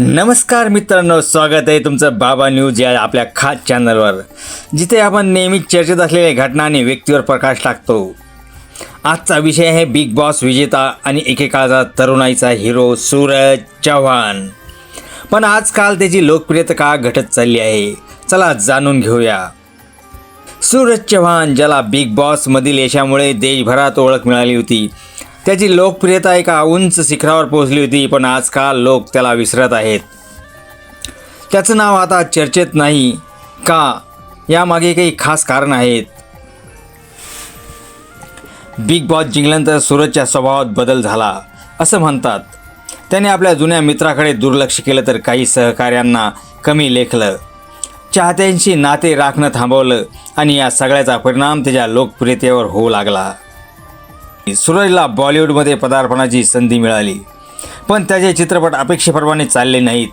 नमस्कार मित्रांनो स्वागत आहे तुमचं बाबा न्यूज या आपल्या खास चॅनलवर जिथे आपण नेहमी चर्चेत असलेल्या घटना आणि व्यक्तीवर प्रकाश टाकतो. आजचा विषय आहे बिग बॉस विजेता आणि एकेकाळचा तरुणाईचा हिरो सूरज चव्हाण. पण आजकाल त्याची लोकप्रियता का घटत चालली आहे चला जाणून घेऊया. सूरज चव्हाण ज्याला बिग बॉसमधील यशामुळे देशभरात ओळख मिळाली होती त्याची लोकप्रियता एका उंच शिखरावर पोहोचली होती पण आजकाल लोक त्याला विसरत आहेत. त्याचं नाव आता चर्चेत नाही का? यामागे काही खास कारण आहेत. बिग बॉस जिंकल्यानंतर सूरजच्या स्वभावात बदल झाला असं म्हणतात. त्याने आपल्या जुन्या मित्राकडे दुर्लक्ष केलं तर काही सहकाऱ्यांना कमी लेखलं. चाहत्यांशी नाते राखणं थांबवलं आणि या सगळ्याचा परिणाम त्याच्या लोकप्रियतेवर होऊ लागला. सुरजला बॉलिवूडमध्ये पदार्पणाची संधी मिळाली. पण त्याचे चित्रपट अपेक्षेप्रमाणे चालले नाहीत.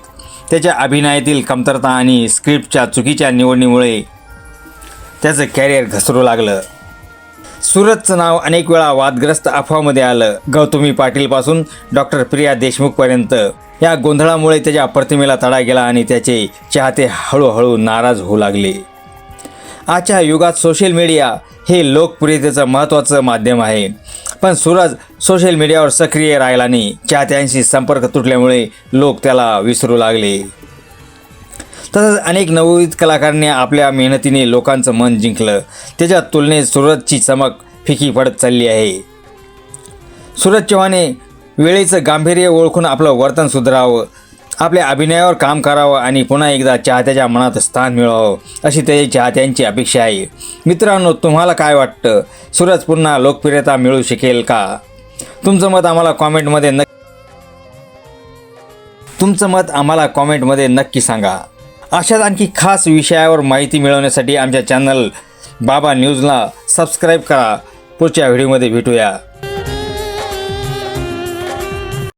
त्याच्या अभिनयातील कमतरता आणि स्क्रिप्टच्या चुकीच्या निवडणीमुळे त्याचं कॅरियर घसरू लागलं. सूरजचं नाव अनेक वेळा वादग्रस्त अफवामध्ये आलं. गौतमी पाटीलपासून डॉक्टर प्रिया देशमुखपर्यंत. या गोंधळामुळे त्याच्या प्रतिमेला तडा गेला आणि त्याचे चाहते हळूहळू नाराज होऊ लागले. आजच्या युगात सोशल मीडिया हे लोकप्रियतेचं महत्त्वाचं माध्यम आहे. पण सूरज सोशल मीडियावर सक्रिय राहिला नाही. चाहत्यांशी संपर्क तुटल्यामुळे लोक त्याला विसरू लागले. तसंच अनेक नवोदित कलाकारांनी आपल्या मेहनतीने लोकांचं मन जिंकलं. त्याच्या तुलनेत सूरजची चमक फिकी पडत चालली आहे. सूरज चव्हाणे वेळेचं गांभीर्य ओळखून आपलं वर्तन सुधारावं आपल्या अभिनयावर काम करावं आणि पुन्हा एकदा चाहत्याच्या मनात स्थान मिळवावं अशी त्याची चाहत्यांची अपेक्षा आहे. मित्रांनो तुम्हाला काय वाटतं? सूरज पुन्हा लोकप्रियता मिळू शकेल का? तुमचं मत आम्हाला कॉमेंटमध्ये नक्की तुमचं मत आम्हाला कॉमेंटमध्ये नक्की सांगा. अशाच आणखी खास विषयावर माहिती मिळवण्यासाठी आमच्या चॅनल बाबा न्यूजला सबस्क्राईब करा. पुढच्या व्हिडिओमध्ये भेटूया.